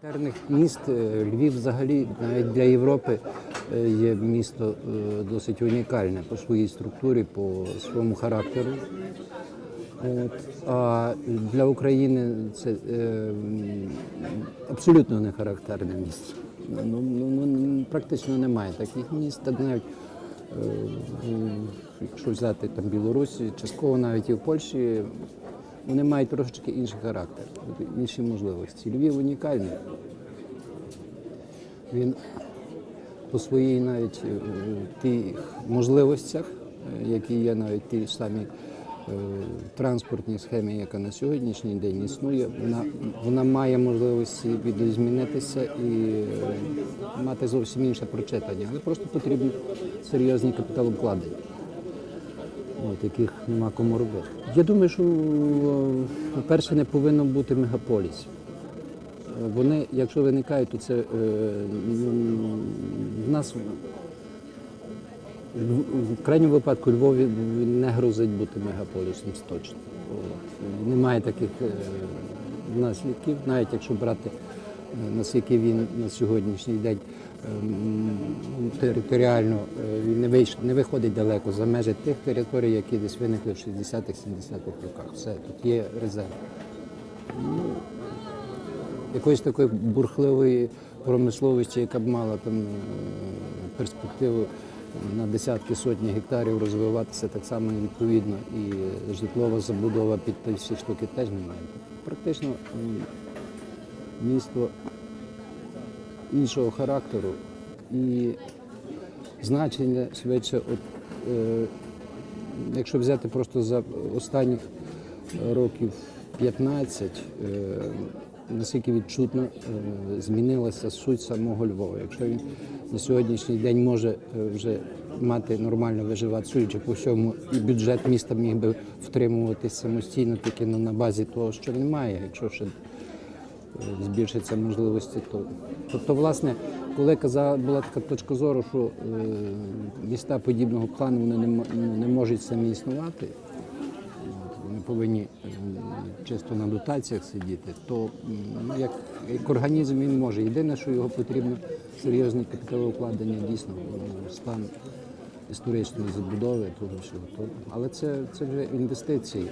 Характерних міст е, Львів взагалі навіть для Європи е, є місто е, досить унікальне по своїй структурі, по своєму характеру. От. А для України це е, абсолютно не характерне місто. Ну, ну, ну, практично немає таких міст. Так навіть е, якщо взяти там Білорусі, частково навіть і в Польщі, вони мають трошечки інший характер, інші можливості. Львів унікальний. Він по своїй навіть е, тих можливостях, е, які є навіть ті самі е, транспортній схемі, яка на сьогоднішній день існує, вона, вона має можливості відозмінитися і мати зовсім інше прочитання, але просто потрібні серйозні капіталовкладення. От, яких нема кому робити. Я думаю, що, е, по-перше, не повинно бути мегаполісів. Е, Вони, якщо виникають, то це е, ну, в нас в- крайньому випадку Львові не грозить бути мегаполісом це точно. От. Немає таких е, наслідків, навіть якщо брати е, наскільки він на сьогоднішній день територіально е, він не вийш- не виходить далеко за межі тих територій, які десь виникли в 60-х-70-х роках. Все, тут є резерв. Якоїсь такої бурхливої промисловості, яка б мала там е, перспективу на десятки сотні гектарів розвиватися так само відповідно. І житлова забудова під всі штуки теж немає. Практично місто іншого характеру і значення швидше, от, е, якщо взяти просто за останніх років 15, е, наскільки відчутно е, змінилася суть самого Львова. Якщо він на сьогоднішній день може е, вже мати нормально виживати, судячи по всьому, і бюджет міста міг би втримуватись самостійно тільки на на базі того, що він має. Якщо ще збільшаться можливості. То, тобто, власне, коли казала, була така точка зору, що е, міста подібного плану вони не, можуть самі існувати, вони повинні м, чисто на дотаціях сидіти, то ну, як, як організм він може. Єдине, що його потрібно серйозне капіталовкладення дійсно в стан історичної забудови, того всього. Але це, це вже інвестиції.